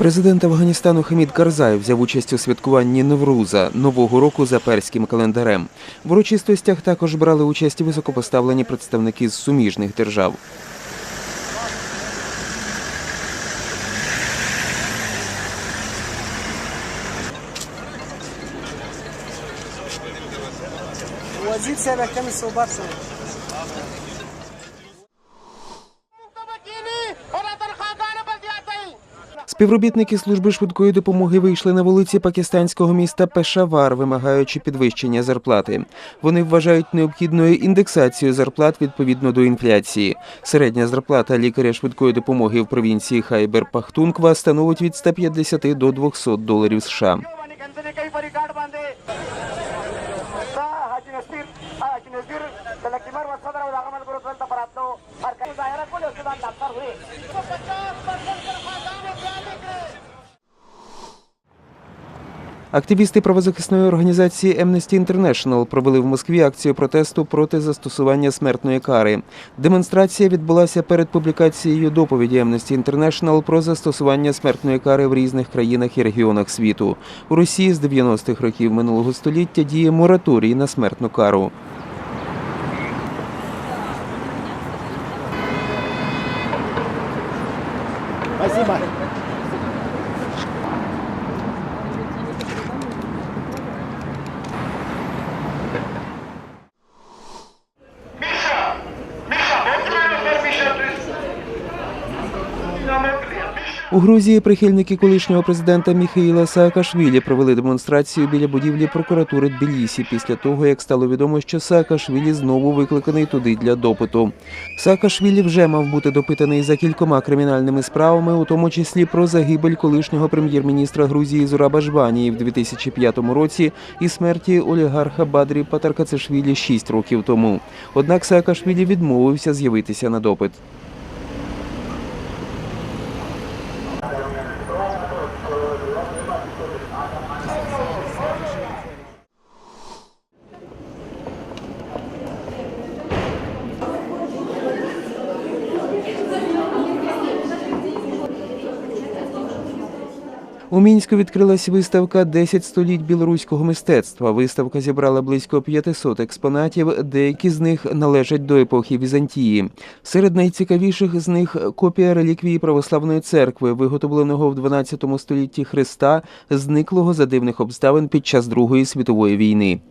Президент Афганістану Хамід Карзай взяв участь у святкуванні Невруза нового року за перським календарем. В урочистостях також брали участь високопоставлені представники з суміжних держав. وزيد سابع كم الصوبات Співробітники служби швидкої допомоги вийшли на вулиці пакистанського міста Пешавар, вимагаючи підвищення зарплати. Вони вважають необхідною індексацію зарплат відповідно до інфляції. Середня зарплата лікаря швидкої допомоги в провінції Хайбер Пахтунква становить від 150 до 200 доларів США. Активісти правозахисної організації Amnesty International провели в Москві акцію протесту проти застосування смертної кари. Демонстрація відбулася перед публікацією доповіді Amnesty International про застосування смертної кари в різних країнах і регіонах світу. У Росії з 90-х років минулого століття діє мораторій на смертну кару. Миша! У Грузії прихильники колишнього президента Міхаїла Саакашвілі провели демонстрацію біля будівлі прокуратури Тбілісі після того, як стало відомо, що Саакашвілі знову викликаний туди для допиту. Саакашвілі вже мав бути допитаний за кількома кримінальними справами, у тому числі про загибель колишнього прем'єр-міністра Грузії Зураба Жванії в 2005 році і смерті олігарха Бадрі Патаркацешвілі 6 років тому. Однак Саакашвілі відмовився з'явитися на допит. У мінську відкрилась виставка «10 століть білоруського мистецтва. Виставка зібрала близько 500 експонатів. Деякі з них належать до епохи Візантії. Серед найцікавіших з них копія реліквії православної церкви, виготовленого в 12 столітті Христа, зниклого за дивних обставин під час Другої світової війни.